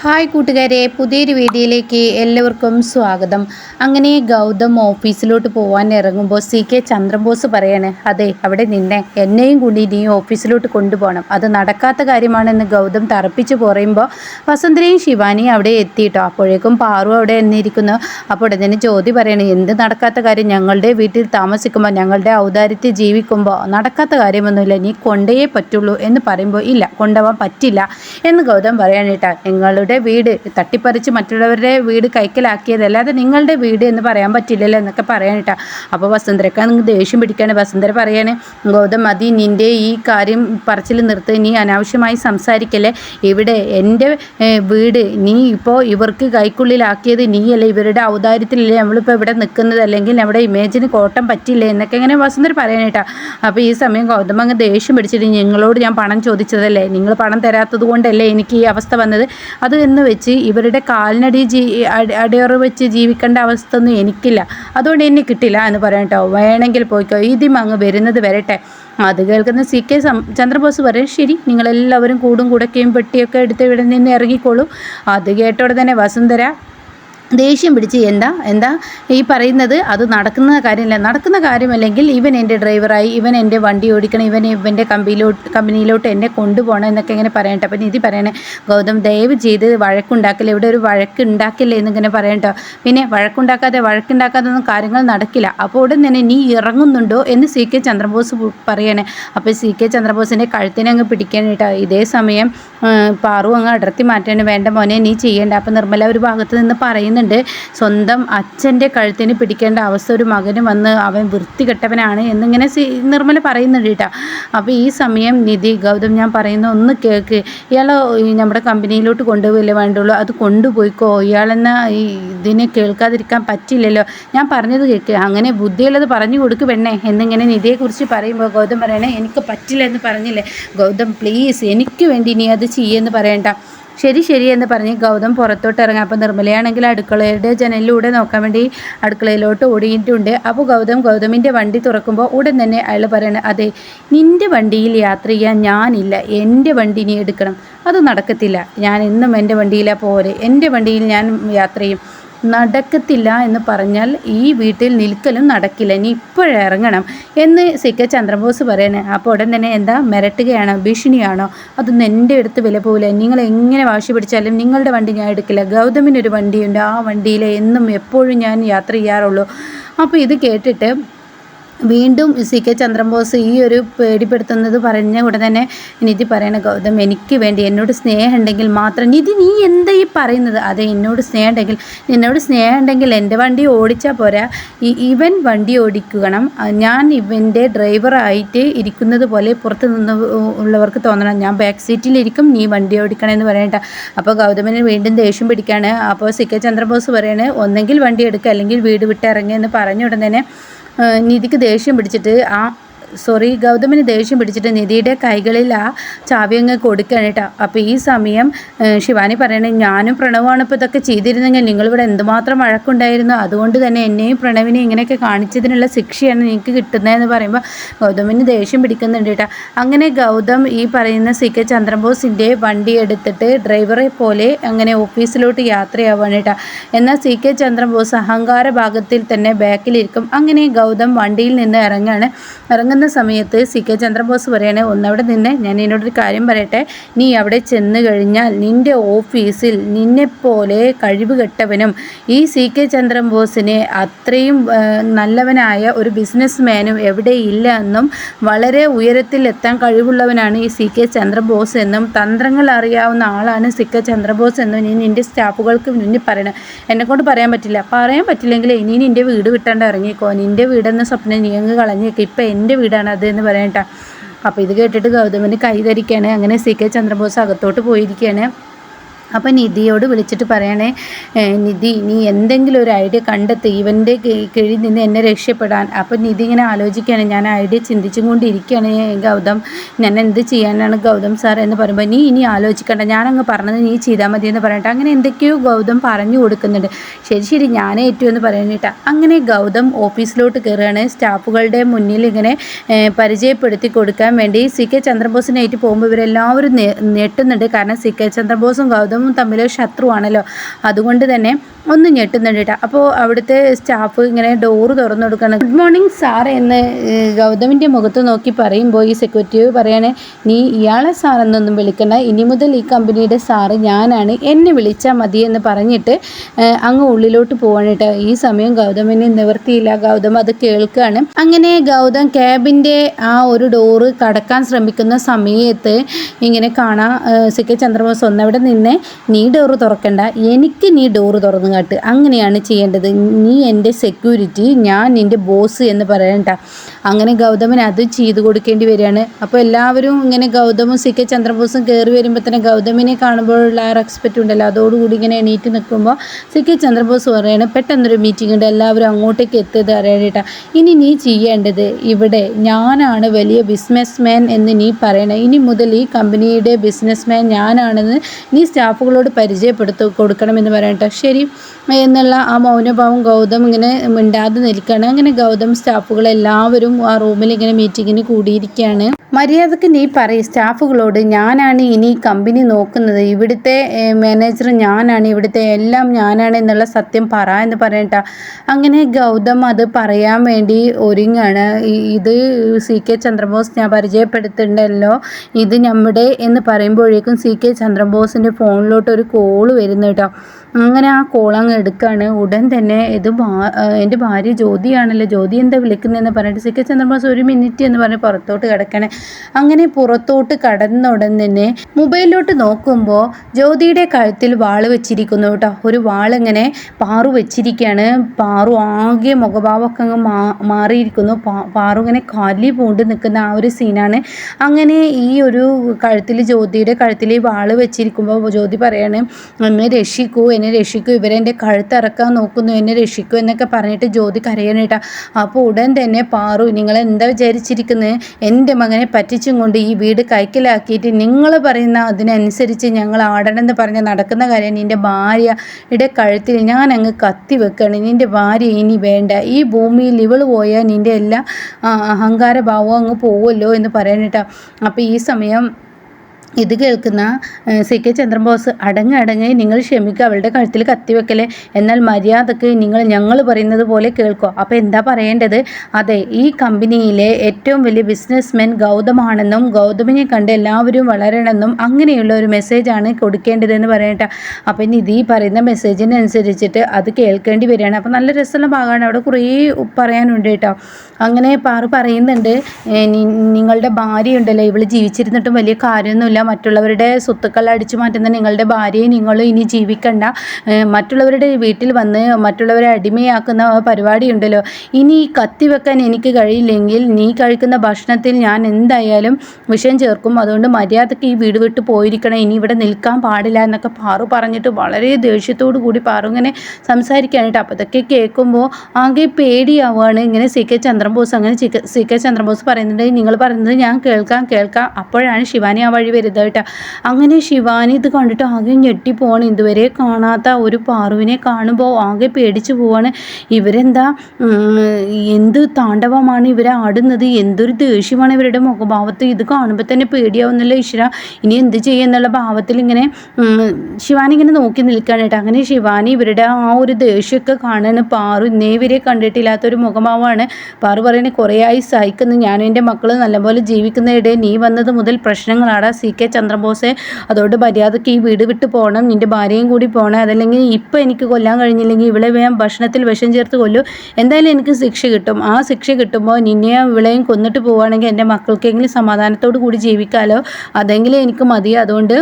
Hi കൂട്ടുകാരെ പുതിയൊരു വീഡിയോയിലേക്ക് എല്ലാവർക്കും സ്വാഗതം. അങ്ങനെ ഗൗതം ഓഫീസിലോട്ട് പോകാൻ ഇറങ്ങുമ്പോൾ സി കെ ചന്ദ്രബോസ് പറയാണ് അതെ അവിടെ നിന്നെ. എന്നെയും കൂടി നീ ഓഫീസിലോട്ട് കൊണ്ടുപോകണം. അത് നടക്കാത്ത കാര്യമാണെന്ന് ഗൗതം തറപ്പിച്ച് പറയുമ്പോൾ വസന്തരയും ശിവാനിയും അവിടെ എത്തിയിട്ടോ. അപ്പോഴേക്കും പാറു അവിടെ എന്നിരിക്കുന്നു അപ്പോൾ ഉടനെ ജ്യോതി പറയണേ എന്ത് നടക്കാത്ത കാര്യം? ഞങ്ങളുടെ വീട്ടിൽ താമസിക്കുമ്പോൾ ഞങ്ങളുടെ ഔദാര്യത്തിൽ ജീവിക്കുമ്പോൾ നടക്കാത്ത കാര്യമൊന്നുമില്ല. നീ കൊണ്ടേ പറ്റുള്ളൂ എന്ന് പറയുമ്പോൾ ഇല്ല കൊണ്ടുപോകാൻ പറ്റില്ല എന്ന് ഗൗതം പറയാനിട്ടാ നിങ്ങളുടെ വീട് തട്ടിപ്പറിച്ച് മറ്റുള്ളവരുടെ വീട് കൈക്കലാക്കിയത് അല്ലാതെ നിങ്ങളുടെ വീട് എന്ന് പറയാൻ പറ്റില്ലല്ലോ എന്നൊക്കെ പറയാനിട്ടാ. അപ്പോൾ വസുന്ധരക്ക് ദേഷ്യം പിടിക്കാണ്. വസുന്ധര പറയാണ് ഗൗതം മതി നിന്റെ ഈ കാര്യം പറച്ചിൽ നിർത്ത് നീ അനാവശ്യമായി സംസാരിക്കല്ലേ? ഇവിടെ എന്റെ വീട് നീ ഇപ്പോൾ ഇവർക്ക് കൈക്കുള്ളിലാക്കിയത് നീയല്ലേ? ഇവരുടെ ഔദാര്യത്തിലല്ലേ നമ്മളിപ്പോൾ ഇവിടെ നിൽക്കുന്നത്? അല്ലെങ്കിൽ നമ്മുടെ ഇമേജിന് കോട്ടം പറ്റില്ലേ? എന്നൊക്കെ ഇങ്ങനെ വസുന്ധര പറയാനായിട്ടാ അപ്പോൾ ഈ സമയം ഗൗതം അങ്ങ് ദേഷ്യം പിടിച്ചിട്ട് നിങ്ങളോട് ഞാൻ പണം ചോദിച്ചതല്ലേ? നിങ്ങൾ പണം തരാത്തത് കൊണ്ടല്ലേ എനിക്ക് ഈ അവസ്ഥ വന്നത്? അത് എന്ന് വെച്ച് ഇവരുടെ കാലിനടി ജീ അടി- അടിയറ വെച്ച് ജീവിക്കേണ്ട അവസ്ഥ ഒന്നും എനിക്കില്ല. അതുകൊണ്ട് എന്നെ കിട്ടില്ല എന്ന് പറയാം കേട്ടോ. വേണമെങ്കിൽ പോയിക്കോ. ഇതിം അങ്ങ് വരുന്നത് വരട്ടെ. അത് കേൾക്കുന്ന സി കെ ചന്ദ്രബോസ് പറയും ശരി നിങ്ങളെല്ലാവരും കൂടും കുടക്കയും പെട്ടിയൊക്കെ എടുത്ത് ഇവിടെ നിന്ന് ഇറങ്ങിക്കോളൂ. അത് കേട്ടോടെ തന്നെ വസുന്ധര ദേഷ്യം പിടിച്ച് എന്താ എന്താ ഈ പറയുന്നത്? അത് നടക്കുന്ന കാര്യമല്ല. നടക്കുന്ന കാര്യമല്ലെങ്കിൽ ഇവൻ എന്റെ ഡ്രൈവറായി ഇവൻ എന്റെ വണ്ടി ഓടിക്കണം ഇവൻ ഇവന്റെ കമ്പനിയിലോട്ട് കമ്പനിയിലോട്ട് എന്നെ കൊണ്ടുപോകണം എന്നൊക്കെ ഇങ്ങനെ പറയണ്ട. അപ്പം നിധി പറയണേ ഗൗതം ദയവ് ചെയ്ത് വഴക്കുണ്ടാക്കില്ല? ഇവിടെ ഒരു വഴക്ക് ഉണ്ടാക്കില്ല എന്നിങ്ങനെ പറയട്ടോ പിന്നെ വഴക്കുണ്ടാക്കാതെ വഴക്കുണ്ടാക്കാതെ ഒന്നും കാര്യങ്ങൾ നടക്കില്ല. അപ്പോൾ ഉടൻ തന്നെ നീ ഇറങ്ങുന്നുണ്ടോ? എന്ന് സി കെ ചന്ദ്രബോസ് പറയണേ. അപ്പോൾ സി കെ ചന്ദ്രബോസിന്റെ കഴുത്തിനെ അങ്ങ് പിടിക്കാനായിട്ടോ. ഇതേ സമയം പാറു അങ്ങ് അടർത്തി മാറ്റാൻ വേണ്ട മോനെ നീ ചെയ്യേണ്ട. അപ്പം നിർമ്മല ഒരു ഭാഗത്ത് നിന്ന് പറയുന്നുണ്ട് സ്വന്തം അച്ഛന്റെ കഴുത്തിന് പിടിക്കേണ്ട അവസ്ഥ ഒരു മകന് വന്ന് അവൻ വൃത്തികെട്ടവനാണ് എന്നിങ്ങനെ സി നിർമ്മല പറയുന്നുണ്ട് കേട്ടോ. അപ്പോൾ ഈ സമയം നിധി ഗൗതം ഞാൻ പറയുന്ന ഒന്ന് കേൾക്ക്. ഇയാളെ നമ്മുടെ കമ്പനിയിലോട്ട് കൊണ്ടുപോയില്ലേ വേണ്ടുള്ളൂ. അത് കൊണ്ടുപോയിക്കോ. ഇയാളെന്ന ഇതിനെ കേൾക്കാതിരിക്കാൻ പറ്റില്ലല്ലോ. ഞാൻ പറഞ്ഞത് കേൾക്ക്. അങ്ങനെ ബുദ്ധിയുള്ളത് പറഞ്ഞു കൊടുക്ക് പെണ്ണേ എന്നിങ്ങനെ നിധിയെക്കുറിച്ച് പറയുമ്പോൾ ഗൗതം പറയണേ എനിക്ക് പറ്റില്ല എന്ന് പറഞ്ഞില്ലേ. ഗൗതം പ്ലീസ് എനിക്ക് വേണ്ടി നീ അത് ചെയ്യെന്ന് പറയണ്ട. ശരി ശരി എന്ന് പറഞ്ഞ് ഗൗതം പുറത്തോട്ട് ഇറങ്ങാം. അപ്പോൾ നിർമ്മലയാണെങ്കിൽ അടുക്കളയുടെ ജനലിലൂടെ നോക്കാൻ വേണ്ടി അടുക്കളയിലോട്ട് ഓടിയിട്ടുണ്ട്. അപ്പോൾ ഗൗതം ഗൗതമിന്റെ വണ്ടി തുറക്കുമ്പോൾ ഉടൻ തന്നെ അയാൾ പറയണം അതെ നിന്റെ വണ്ടിയിൽ യാത്ര ചെയ്യാൻ ഞാനില്ല. എന്റെ വണ്ടി നീ എടുക്കണം. അത് നടക്കത്തില്ല. ഞാൻ എന്നും എന്റെ വണ്ടിയിലാണ് പോരെ എന്റെ വണ്ടിയിൽ ഞാൻ യാത്ര ചെയ്യും. നടക്കത്തില്ല എന്ന് പറഞ്ഞാൽ ഈ വീട്ടിൽ നിൽക്കലും നടക്കില്ല. നീ ഇപ്പോഴിറങ്ങണം എന്ന് സി കെ ചന്ദ്രബോസ് പറയണേ. അപ്പോൾ ഉടൻ തന്നെ എന്താ? മിരട്ടുകയാണോ? ഭീഷണിയാണോ? അതൊന്നും എന്റെ അടുത്ത് വില പോകില്ല നിങ്ങൾ എങ്ങനെ വാശി പിടിച്ചാലും നിങ്ങളുടെ വണ്ടി ഞാൻ എടുക്കില്ല. ഗൗതമിനൊരു വണ്ടിയുണ്ട്. ആ വണ്ടിയിൽ എന്നും എപ്പോഴും ഞാൻ യാത്ര ചെയ്യാറുള്ളൂ. അപ്പോൾ ഇത് കേട്ടിട്ട് വീണ്ടും സി കെ ചന്ദ്രബോസ് ഈ ഒരു പേടിപ്പെടുത്തുന്നത് പറഞ്ഞ ഉടനെ തന്നെ നിധി പറയണ ഗൗതം എനിക്ക് വേണ്ടി എന്നോട് സ്നേഹമുണ്ടെങ്കിൽ മാത്രം നിധി നീ എന്താ ഈ പറയുന്നത്? അതെ എന്നോട് സ്നേഹം ഉണ്ടെങ്കിൽ നിന്നോട് സ്നേഹം ഉണ്ടെങ്കിൽ എന്റെ വണ്ടി ഓടിച്ചാൽ പോരാ. ഇവൻ വണ്ടി ഓടിക്കണം. ഞാൻ ഇവന്റെ ഡ്രൈവറായിട്ട് ഇരിക്കുന്നത് പോലെ പുറത്ത് നിന്ന് ഉള്ളവർക്ക് തോന്നണം. ഞാൻ ബാക്ക് സീറ്റിലിരിക്കും നീ വണ്ടി ഓടിക്കണം എന്ന് പറയണ്ട അപ്പോൾ ഗൗതമന് വീണ്ടും ദേഷ്യം പിടിക്കുകയാണ് അപ്പോൾ സി കെ ചന്ദ്രബോസ് പറയാണ് ഒന്നെങ്കിൽ വണ്ടി എടുക്കുക അല്ലെങ്കിൽ വീട് വിട്ടിറങ്ങുക എന്ന് പറഞ്ഞ ഉടൻ തന്നെ നിധിക്ക് ദേഷ്യം പിടിച്ചിട്ട് ആ സോറി ഗൗതമിന് ദേഷ്യം പിടിച്ചിട്ട് നിധിയുടെ കൈകളിൽ ആ ചാവി അങ്ങ് കൊടുക്കുകയാണ് കേട്ടോ. അപ്പോൾ ഈ സമയം ശിവാനി പറയണേ ഞാനും പ്രണവുമാണ് ഇപ്പോൾ ഇതൊക്കെ ചെയ്തിരുന്നെങ്കിൽ നിങ്ങളിവിടെ എന്തുമാത്രം വഴക്കുണ്ടായിരുന്നു? അതുകൊണ്ട് തന്നെ എന്നെയും പ്രണവിനെയും ഇങ്ങനെയൊക്കെ കാണിച്ചതിനുള്ള ശിക്ഷയാണ് നിങ്ങൾക്ക് കിട്ടുന്നതെന്ന് പറയുമ്പോൾ ഗൗതമിന് ദേഷ്യം പിടിക്കുന്നുണ്ട് കേട്ടോ. അങ്ങനെ ഗൗതം ഈ പറയുന്ന സി കെ ചന്ദ്രബോസിന്റെ വണ്ടി എടുത്തിട്ട് ഡ്രൈവറെ പോലെ അങ്ങനെ ഓഫീസിലോട്ട് യാത്രയാവാണ് കേട്ടോ. എന്നാൽ സി കെ ചന്ദ്രബോസ് അഹങ്കാര ഭാഗത്തിൽ തന്നെ ബാക്കിലിരിക്കും. അങ്ങനെ ഗൗതം വണ്ടിയിൽ നിന്ന് ഇറങ്ങാണ് ഇറങ്ങുന്ന സമയത്ത് സി കെ ചന്ദ്രബോസ് പറയണേ ഒന്നവിടെ നിന്ന് ഞാൻ എന്നോടൊരു കാര്യം പറയട്ടെ. നീ അവിടെ ചെന്ന് കഴിഞ്ഞാൽ നിന്റെ ഓഫീസിൽ നിന്നെപ്പോലെ കഴിവ് കെട്ടവനും ഈ സി കെ ചന്ദ്രബോസിനെ അത്രയും നല്ലവനായ ഒരു ബിസിനസ് മാനും എവിടെ ഇല്ല എന്നും വളരെ ഉയരത്തിൽ എത്താൻ കഴിവുള്ളവനാണ് ഈ സി കെ ചന്ദ്രബോസ് എന്നും തന്ത്രങ്ങൾ അറിയാവുന്ന ആളാണ് സി കെ ചന്ദ്രബോസ് എന്നും നീ നിന്റെ സ്റ്റാഫുകൾക്ക് മുന്നിൽ പറയണം. എന്നെക്കൊണ്ട് പറയാൻ പറ്റില്ല. പറയാൻ പറ്റില്ലെങ്കിൽ ഇനി നിന്റെ വീട് വിട്ടാണ്ട് ഇറങ്ങിക്കോ. നിന്റെ വീടെന്ന സ്വപ്നം നീ അങ്ങ് കളഞ്ഞേക്ക്. ഇപ്പം എന്റെ വീടാണ് അത് എന്ന് പറയണ്ട അപ്പോൾ ഇത് കേട്ടിട്ട് ഗൗതമന് കൈ ധരിക്കുകയാണ് അങ്ങനെ സി കെ ചന്ദ്രബോസ് അകത്തോട്ട് പോയിരിക്കുകയാണ് അപ്പം നിധിയോട് വിളിച്ചിട്ട് പറയണേ നിധി നീ എന്തെങ്കിലും ഒരു ഐഡിയ കണ്ടെത്തി. ഇവന്റെ കീഴിൽ നിന്ന് എന്നെ രക്ഷപ്പെടാൻ. അപ്പം നിധി ഇങ്ങനെ ആലോചിക്കുകയാണ്. ഞാൻ ഐഡിയ ചിന്തിച്ചും കൊണ്ടിരിക്കുകയാണ് ഗൗതം ഞാൻ എന്ത് ചെയ്യാനാണ് ഗൗതം സാർ എന്ന് പറയുമ്പോൾ നീ ഇനി ആലോചിക്കണ്ട. ഞാനങ്ങ് പറഞ്ഞത് നീ ചെയ്താൽ മതി എന്ന് പറഞ്ഞിട്ട് അങ്ങനെ എന്തൊക്കെയോ ഗൗതം പറഞ്ഞു കൊടുക്കുന്നുണ്ട്. ശരി ശരി ഞാനേ ഏറ്റു എന്ന് പറയാനിട്ടാ അങ്ങനെ ഗൗതം ഓഫീസിലോട്ട് കയറുകയാണ് സ്റ്റാഫുകളുടെ മുന്നിൽ ഇങ്ങനെ പരിചയപ്പെടുത്തി കൊടുക്കാൻ വേണ്ടി സി കെ ചന്ദ്രബോസിനായിട്ട് പോകുമ്പോൾ ഇവരെല്ലാവരും ഞെട്ടുന്നുണ്ട്. കാരണം സി കെ ചന്ദ്രബോസും ഗൗതം ഗൗതമും തമ്മിൽ ശത്രുവാണല്ലോ. അതുകൊണ്ട് തന്നെ ഒന്ന് ഞെട്ടുന്നുണ്ട് അപ്പോൾ അവിടുത്തെ സ്റ്റാഫ് ഇങ്ങനെ ഡോറ് തുറന്നു കൊടുക്കണം ഗുഡ് മോർണിംഗ് സാർ എന്ന് ഗൗതമിന്റെ മുഖത്ത് നോക്കി പറയുമ്പോൾ ഈ സെക്യൂരിറ്റി പറയണേ നീ ഇയാളെ സാർ എന്നൊന്നും വിളിക്കണ്ട. ഇനി മുതൽ ഈ കമ്പനിയുടെ സാറ് ഞാനാണ്. എന്നെ വിളിച്ചാൽ മതി എന്ന് പറഞ്ഞിട്ട് അങ്ങ് ഉള്ളിലോട്ട് പോവാണ് കേട്ടോ. ഈ സമയം ഗൗതമിനെ നിവർത്തിയില്ല. ഗൗതം അത് കേൾക്കുകയാണ്. അങ്ങനെ ഗൗതം ക്യാബിന്റെ ആ ഒരു ഡോറ് കടക്കാൻ ശ്രമിക്കുന്ന സമയത്ത് ഇങ്ങനെ കാണാം സി കെ ചന്ദ്രബോസ് ഒന്നവിടെ നിന്ന് നീ ഡോറ് തുറക്കണ്ട എനിക്ക് നീ ഡോറ് തുറന്നു കാട്ട്. അങ്ങനെയാണ് ചെയ്യേണ്ടത്. നീ എന്റെ സെക്യൂരിറ്റി ഞാൻ നിന്റെ ബോസ് എന്ന് പറയണ്ട അങ്ങനെ ഗൗതമൻ അത് ചെയ്തു കൊടുക്കേണ്ടി വരികയാണ്. അപ്പോൾ എല്ലാവരും ഇങ്ങനെ ഗൗതമും സി കെ ചന്ദ്രബോസും കയറി വരുമ്പോൾ തന്നെ ഗൗതമിനെ കാണുമ്പോഴുള്ള ആ റെസ്പെക്റ്റ് ഉണ്ടല്ലോ. അതോടുകൂടി ഇങ്ങനെ എണീറ്റ് നിൽക്കുമ്പോൾ സി കെ ചന്ദ്രബോസ് പറയാണ് പെട്ടെന്നൊരു മീറ്റിംഗ് ഉണ്ട്. എല്ലാവരും അങ്ങോട്ടേക്ക് എത്തിയത് അറിയാനായിട്ടാ ഇനി നീ ചെയ്യേണ്ടത് ഇവിടെ ഞാനാണ് വലിയ ബിസിനസ് മാൻ എന്ന് നീ പറയണം. ഇനി മുതൽ ഈ കമ്പനിയുടെ ബിസിനസ് മാൻ ഞാനാണെന്ന് നീ സ്റ്റാഫുകളോട് പരിചയപ്പെടുത്തു കൊടുക്കണമെന്ന് പറയട്ടെ. ശരി. എന്നുള്ള ആ മൗനഭാവം ഗൗതം ഇങ്ങനെ മിണ്ടാതെ നിൽക്കുകയാണ്. അങ്ങനെ ഗൗതം സ്റ്റാഫുകളെല്ലാവരും ആ റൂമിൽ ഇങ്ങനെ മീറ്റിങ്ങിന് കൂടിയിരിക്കുകയാണ്. മര്യാദയ്ക്ക് നീ പറയും സ്റ്റാഫുകളോട് ഞാനാണ് ഇനി കമ്പനി നോക്കുന്നത്. ഇവിടുത്തെ മാനേജർ ഞാനാണ് ഇവിടുത്തെ എല്ലാം ഞാനാണ് എന്നുള്ള സത്യം പറ എന്ന് പറയട്ട. അങ്ങനെ ഗൗതം അത് പറയാൻ വേണ്ടി ഒരുങ്ങാണ്. ഇത് സി കെ ചന്ദ്രബോസ് ഞാൻ പരിചയപ്പെടുത്തുന്നുണ്ടല്ലോ ഇത് നമ്മുടെ എന്ന് പറയുമ്പോഴേക്കും സി കെ ചന്ദ്രബോസിന്റെ ഒരു കോൾ വരുന്നു കേട്ടോ. അങ്ങനെ ആ കോൾ അങ്ങ് എടുക്കുകയാണ് ഉടൻ തന്നെ ഇത് എന്റെ ഭാര്യ ജ്യോതിയാണല്ലോ. ജ്യോതി എന്താ വിളിക്കുന്നതെന്ന് പറഞ്ഞിട്ട് സി കെ ചന്ദ്രബോസ് ഒരു മിനിറ്റ് എന്ന് പറഞ്ഞ് പുറത്തോട്ട് കിടക്കണേ. അങ്ങനെ പുറത്തോട്ട് കടന്ന ഉടൻ തന്നെ മൊബൈലിലോട്ട് നോക്കുമ്പോൾ ജ്യോതിയുടെ കഴുത്തിൽ വാൾ വെച്ചിരിക്കുന്നു കേട്ടോ. ഒരു വാളിങ്ങനെ പാറു വെച്ചിരിക്കുകയാണ് പാറു ആകെ മുഖഭാവമൊക്കെ അങ്ങ് മാ മാറിയിരിക്കുന്നു. പാറു ഇങ്ങനെ കാലി പൂണ്ട് നിൽക്കുന്ന ആ ഒരു സീനാണ് അങ്ങനെ ഈ ഒരു കഴുത്തിൽ ജ്യോതിയുടെ കഴുത്തിൽ വാൾ വെച്ചിരിക്കുമ്പോൾ ജ്യോതി പറയാണ് എന്നെ രക്ഷിക്കൂ. എന്നെ രക്ഷിക്കൂ ഇവരെന്റെ കഴുത്തിറക്കാൻ നോക്കുന്നു എന്നെ രക്ഷിക്കൂ എന്നൊക്കെ പറഞ്ഞിട്ട് ജ്യോതി കരയണേട്ടാ അപ്പോൾ ഉടൻ തന്നെ പാറു നിങ്ങൾ എന്താ വിചാരിച്ചിരിക്കുന്നത് എന്റെ മകനെ പറ്റിച്ചും കൊണ്ട് ഈ വീട് കൈക്കലാക്കിയിട്ട് നിങ്ങൾ പറയുന്ന അതിനനുസരിച്ച് ഞങ്ങൾ ആടണമെന്ന് പറഞ്ഞ് നടക്കുന്ന കാര്യം നിന്റെ ഭാര്യയുടെ കഴുത്തിൽ ഞാൻ അങ്ങ് കത്തി വെക്കണം. നിന്റെ ഭാര്യ ഇനി വേണ്ട. ഈ ഭൂമിയിൽ ഇവൾ പോയാൽ നിന്റെ എല്ലാ അഹങ്കാരഭാവവും അഹങ്കാര ഭാവവും അങ്ങ് പോവുമല്ലോ എന്ന് പറയാനിട്ടാ അപ്പോൾ ഈ സമയം ഇത് കേൾക്കുന്ന സി കെ ചന്ദ്രബോസ് അടങ്ങ് അടങ്ങ് നിങ്ങൾ ക്ഷമിക്കുക അവളുടെ കഴുത്തിൽ കത്തി വെക്കലേ. എന്നാൽ മര്യാദയ്ക്ക് നിങ്ങൾ ഞങ്ങൾ പറയുന്നത് പോലെ കേൾക്കുക അപ്പോൾ എന്താ പറയേണ്ടത്? അതെ ഈ കമ്പനിയിലെ ഏറ്റവും വലിയ ബിസിനസ്മാൻ ഗൗതമാണെന്നും ഗൗതമിനെ കണ്ട് എല്ലാവരും വളരണമെന്നും അങ്ങനെയുള്ള ഒരു മെസ്സേജാണ് കൊടുക്കേണ്ടതെന്ന് പറയട്ടെ. അപ്പം ഇനി ഇത് ഈ പറയുന്ന മെസ്സേജിനനുസരിച്ചിട്ട് അത് കേൾക്കേണ്ടി വരികയാണ്. അപ്പോൾ നല്ല രസമുള്ള ഭാഗമാണ്. അവിടെ കുറേ പറയാനുണ്ട് കേട്ടോ. അങ്ങനെ പാറു പറയുന്നുണ്ട് നിങ്ങളുടെ ഭാര്യ ഉണ്ടല്ലോ ഇവൾ ജീവിച്ചിരുന്നിട്ടും വലിയ കാര്യമൊന്നുമില്ല. മറ്റുള്ളവരുടെ സ്വത്തുക്കൾ അടിച്ചു മാറ്റുന്ന നിങ്ങളുടെ ഭാര്യയെ നിങ്ങൾ ഇനി ജീവിക്കണ്ട. മറ്റുള്ളവരുടെ വീട്ടിൽ വന്ന് മറ്റുള്ളവരെ അടിമയാക്കുന്ന പരിപാടിയുണ്ടല്ലോ. ഇനി കത്തി വെക്കാൻ എനിക്ക് കഴിയില്ലെങ്കിൽ നീ കഴിക്കുന്ന ഭക്ഷണത്തിൽ ഞാൻ എന്തായാലും വിഷം ചേർക്കും. അതുകൊണ്ട് മര്യാദയ്ക്ക് ഈ വീട് വിട്ട് പോയിരിക്കണം. ഇനി ഇവിടെ നിൽക്കാൻ പാടില്ല എന്നൊക്കെ പാറു പറഞ്ഞിട്ട് വളരെ ദേഷ്യത്തോടു കൂടി പാറു ഇങ്ങനെ സംസാരിക്കാനായിട്ട് അപ്പോൾ ഇതൊക്കെ കേൾക്കുമ്പോൾ ആകെ പേടിയാവുകയാണ്. ഇങ്ങനെ സി കെ ചന്ദ്രബോസ് അങ്ങനെ സി കെ ചന്ദ്രബോസ് പറയുന്നുണ്ട്. നിങ്ങൾ പറയുന്നത് ഞാൻ കേൾക്കാം കേൾക്കാം. അപ്പോഴാണ് ശിവാനി ആ വഴി വരുന്നത്. കേട്ടോ അങ്ങനെ ശിവാനി ഇത് കണ്ടിട്ട് ആകെ ഞെട്ടിപ്പോവാണ്. ഇതുവരെ കാണാത്ത ഒരു പാറുവിനെ കാണുമ്പോൾ ആകെ പേടിച്ചു പോവാണ്. ഇവരെന്താ എന്ത് താണ്ഡവമാണ് ഇവരെ ആടുന്നത്? എന്തൊരു ദേഷ്യമാണ് ഇവരുടെ മുഖഭാവത്ത്? ഇത് കാണുമ്പോൾ തന്നെ പേടിയാവുന്നില്ല ഈശ്വര? ഇനി എന്ത് ചെയ്യുന്നുള്ള ഭാവത്തിൽ ഇങ്ങനെ ശിവാനി ഇങ്ങനെ നോക്കി നിൽക്കുകയാണ് കേട്ടോ അങ്ങനെ ശിവാനി ഇവരുടെ ആ ഒരു ദേഷ്യമൊക്കെ കാണാണ്. പാറു ഇന്നേ ഇവരെ കണ്ടിട്ടില്ലാത്തൊരു മുഖഭാവമാണ്. പാറു പറയുന്നത് കുറേ ആയി സഹിക്കുന്നു. ഞാനും എന്റെ മക്കൾ നല്ലപോലെ ജീവിക്കുന്നതിടെ നീ വന്നത് മുതൽ പ്രശ്നങ്ങളാടാ. C K ചന്ദ്രബോസെ. അതുകൊണ്ട് മര്യാദയ്ക്ക് ഈ വീട് വിട്ട് പോകണം നിന്റെ ഭാര്യയും കൂടി പോകണം അതല്ലെങ്കിൽ ഇപ്പം എനിക്ക് കൊല്ലാൻ കഴിഞ്ഞില്ലെങ്കിൽ ഇവളെ വേഗം ഭക്ഷണത്തിൽ വിഷം ചേർത്ത് കൊല്ലു. എന്തായാലും എനിക്ക് ശിക്ഷ കിട്ടും. ആ ശിക്ഷ കിട്ടുമ്പോൾ നിന്നെയും ഇവളെയും കൊന്നിട്ട് പോവുകയാണെങ്കിൽ എന്റെ മക്കൾക്കെങ്കിലും സമാധാനത്തോടു കൂടി ജീവിക്കാമല്ലോ അതെങ്കിലും എനിക്ക് മതി. അതുകൊണ്ട്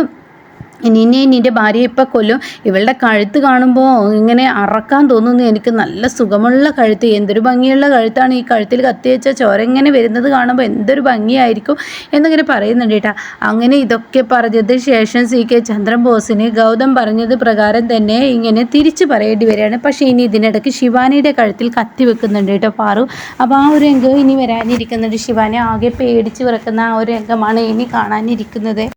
നിന്നെ നിന്റെ ഭാര്യ ഇപ്പം കൊല്ലും. ഇവളുടെ കഴുത്ത് കാണുമ്പോൾ ഇങ്ങനെ അറക്കാൻ തോന്നുന്നു. എനിക്ക് നല്ല സുഖമുള്ള കഴുത്ത്. എന്തൊരു ഭംഗിയുള്ള കഴുത്താണ് ഈ കഴുത്തിൽ കത്തി വെച്ച ചോര ഇങ്ങനെ വരുന്നത് കാണുമ്പോൾ എന്തൊരു ഭംഗിയായിരിക്കും എന്നിങ്ങനെ പറയുന്നുണ്ട് കേട്ടോ. അങ്ങനെ ഇതൊക്കെ പറഞ്ഞത് ശേഷം സി കെ ചന്ദ്രൻ ബോസിന് ഗൗതം പറഞ്ഞത് പ്രകാരം തന്നെ ഇങ്ങനെ തിരിച്ചു പറയേണ്ടി വരികയാണ്. പക്ഷേ ഇനി ഇതിനിടയ്ക്ക് ശിവാനിയുടെ കഴുത്തിൽ കത്തി വെക്കുന്നുണ്ട് കേട്ടോ പാറു. അപ്പോൾ ആ ഒരു രംഗം ഇനി വരാനിരിക്കുന്നുണ്ട്. ശിവാനി ആകെ പേടിച്ച് വിറക്കുന്ന ആ ഒരു രംഗമാണ് ഇനി കാണാനിരിക്കുന്നത്.